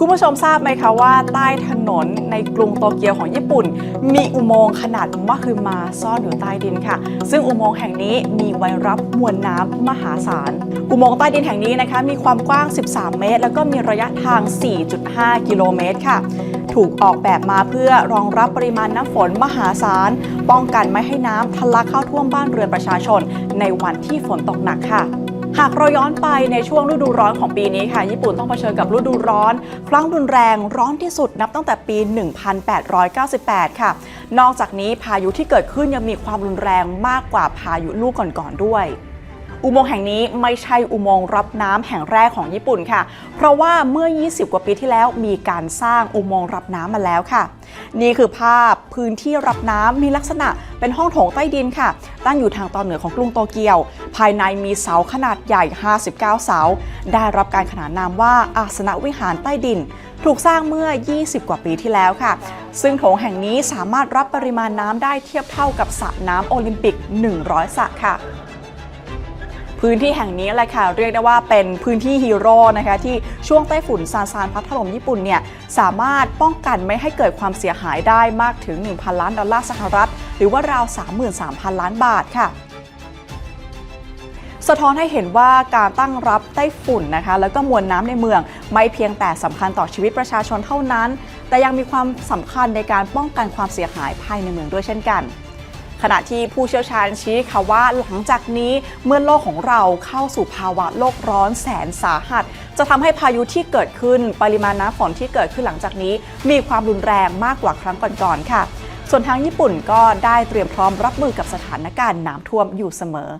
คุณผู้ชมทราบไหมคะว่าใต้ถนนในกรุงโตเกียวของญี่ปุ่น มีอุโมงค์ขนาดมหึมาซ่อนอยู่ใต้ดินค่ะ ซึ่งอุโมงค์แห่งนี้มีไว้รับมวลน้ำมหาศาล อุโมงค์ใต้ดินแห่งนี้นะคะมีความกว้าง 13 เมตร แล้วก็มีระยะทาง 4.5 กิโลเมตรค่ะ ถูกออกแบบมาเพื่อรองรับปริมาณน้ำฝนมหาศาล ป้องกันไม่ให้น้ำทะลักเข้าท่วมบ้านเรือนประชาชน ในวันที่ฝนตกหนักค่ะ หากเราย้อนไปในช่วงฤดูร้อนของปีนี้ค่ะ ญี่ปุ่นต้องเผชิญกับฤดูร้อน ครั้งรุนแรงร้อนที่สุดนับตั้งแต่ปี 1898 ค่ะ นอกจากนี้พายุที่เกิดขึ้นยังมีความรุนแรงมากกว่าพายุลูกก่อนๆด้วย อุโมงค์แห่งนี้ไม่ใช่อุโมงค์รับน้ำแห่งแรกของญี่ปุ่นค่ะ เพราะว่าเมื่อ 20 กว่าปีที่แล้วมีการสร้างอุโมงค์รับน้ำมาแล้วค่ะ นี่คือภาพพื้นที่รับน้ำมีลักษณะเป็นห้องโถงใต้ดินค่ะ ตั้งอยู่ทางตอนเหนือของกรุงโตเกียว ภายในมีเสาขนาดใหญ่ 59 เสา ได้รับการขนานนามว่าอาสนวิหารใต้ดิน ถูกสร้างเมื่อ 20 กว่าปีที่แล้วค่ะ ซึ่งโถงแห่งนี้สามารถรับปริมาณน้ำได้เทียบเท่ากับสระน้ำโอลิมปิก 100 สระค่ะ พื้นที่แห่งนี้แหละค่ะเรียกได้ว่าเป็นพื้นที่ฮีโร่นะคะที่ช่วงไต้ฝุ่นซานซานพัดถล่มญี่ปุ่นเนี่ยสามารถป้องกันไม่ให้เกิดความเสียหายได้มากถึง 1,000 ล้านดอลลาร์สหรัฐ หรือว่าราว 33,000 ล้านบาทค่ะสะท้อนให้เห็นว่าการตั้งรับไต้ฝุ่นนะคะ แล้วก็มวลน้ำในเมืองไม่เพียงแต่สำคัญต่อชีวิตประชาชนเท่านั้น แต่ยังมีความสำคัญในการป้องกันความเสียหายภายในเมืองด้วยเช่นกัน ขณะที่ผู้เชี่ยวชาญชี้ค่ะว่าหลังจากนี้เมื่อโลกของเราเข้าสู่ภาวะโลกร้อนแสนสาหัส จะทำให้พายุที่เกิดขึ้นปริมาณน้ำฝนที่เกิดขึ้นหลังจากนี้ มีความรุนแรงมากกว่าครั้งก่อนๆค่ะ ส่วนทางญี่ปุ่นก็ได้เตรียมพร้อมรับมือกับสถานการณ์น้ำท่วมอยู่เสมอ